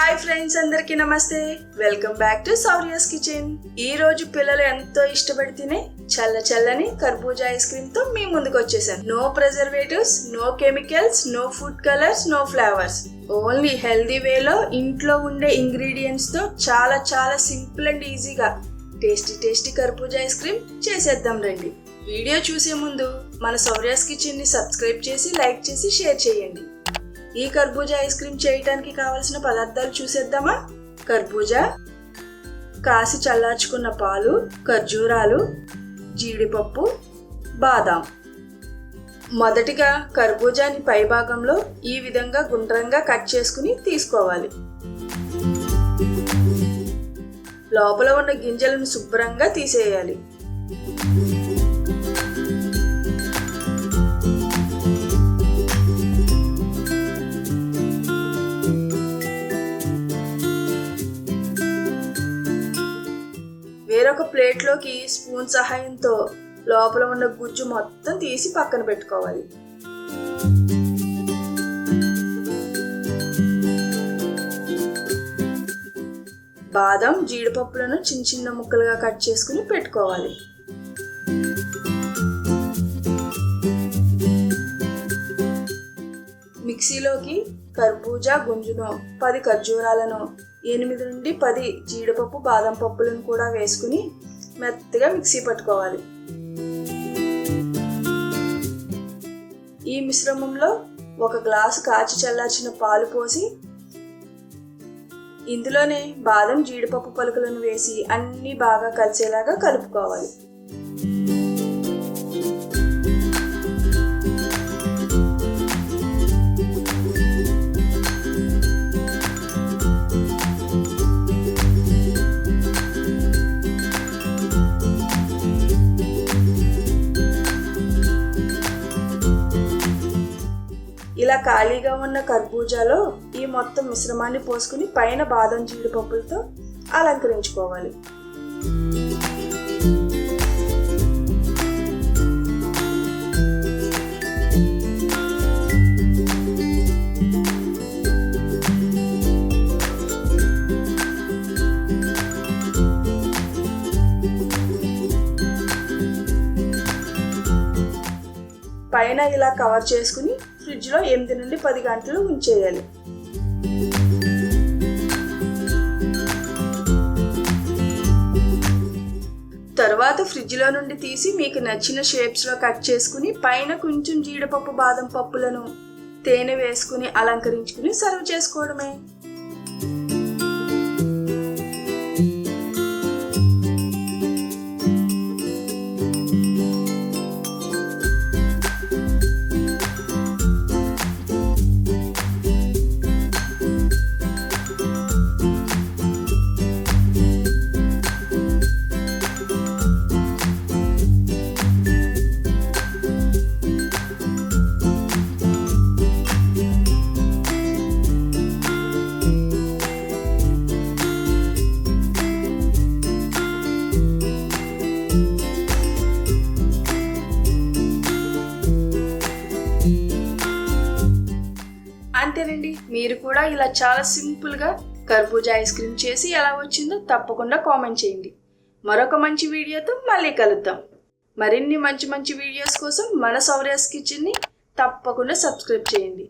Hi friends అందరికీ నమస్తే. Welcome back to Sourya's kitchen. ఈ రోజు పిల్లలు ఎంతో ఇష్టపడి తినే చల్ల చల్లని కర్బూజా ఐస్ క్రీమ్తో మీ ముందుకు వచ్చేసాను. No preservatives no chemicals no food colours no flavours. Only healthy వేలో ఇంట్లో ఉండే ఇంగ్రీడియంట్స్తో చాలా చాలా సింపుల్ అండ్ ఈజీగా టేస్టీ టేస్టీ కర్బూజా ఐస్ క్రీమ్ చేసేద్దాం రండి. వీడియో చూసే ముందు మన సౌర్యాస్ కిచెన్ని సబ్స్క్రైబ్ చేసి లైక్ చేసి షేర్ చేయండి. ఈ కర్బూజా ఐస్ క్రీమ్ చేయటానికి కావలసిన పదార్థాలు చూసేద్దామా? కర్బూజా కాసి చల్లార్చుకున్న పాలు ఖర్జూరాలు జీడిపప్పు బాదాం. మొదటిగా కర్బూజాని పై భాగంలో ఈ విధంగా గుండ్రంగా కట్ చేసుకుని తీసుకోవాలి. లోపల ఉన్న గింజలను శుభ్రంగా తీసేయాలి. వేరొక ప్లేట్లోకి స్పూన్ సహాయంతో లోపల ఉన్న గుజ్జు మొత్తం తీసి పక్కన పెట్టుకోవాలి. బాదం జీడిపప్పులను చిన్న చిన్న ముక్కలుగా కట్ చేసుకుని పెట్టుకోవాలి. మిక్సీలోకి కర్బూజా గుంజును పది ఖర్జూరాలను ఎనిమిది నుండి పది జీడిపప్పు బాదం పప్పులను కూడా వేసుకుని మెత్తగా మిక్సీ పట్టుకోవాలి. ఈ మిశ్రమంలో ఒక గ్లాసు కాచి చల్లార్చిన పాలు పోసి ఇందులోనే బాదం జీడిపప్పు పలుకులను వేసి అన్నీ బాగా కలిసేలాగా కలుపుకోవాలి. ఇలా ఖాళీగా ఉన్న కర్బూజాలో ఈ మొత్తం మిశ్రమాన్ని పోసుకుని పైన బాదం జీడిపప్పులతో అలంకరించుకోవాలి. పైన ఇలా కవర్ చేసుకుని ఫ్రిడ్జ్లో ఎనిమిది నుండి పది గంటలు ఉంచేయాలి. తర్వాత ఫ్రిడ్జ్లో నుండి తీసి మీకు నచ్చిన షేప్స్లో కట్ చేసుకుని పైన కొంచెం జీడిపప్పు బాదం పప్పులను తేనె వేసుకుని అలంకరించుకుని సర్వ్ చేసుకోవడమే. అంతేనండి. మీరు కూడా ఇలా చాలా సింపుల్గా కర్బూజా ఐస్ క్రీమ్ చేసి ఎలా వచ్చిందో తప్పకుండా కామెంట్ చేయండి. మరొక మంచి వీడియోతో మళ్ళీ కలుద్దాం. మరిన్ని మంచి మంచి వీడియోస్ కోసం మన సౌర్యాస్ కిచెన్ని తప్పకుండా సబ్స్క్రైబ్ చేయండి.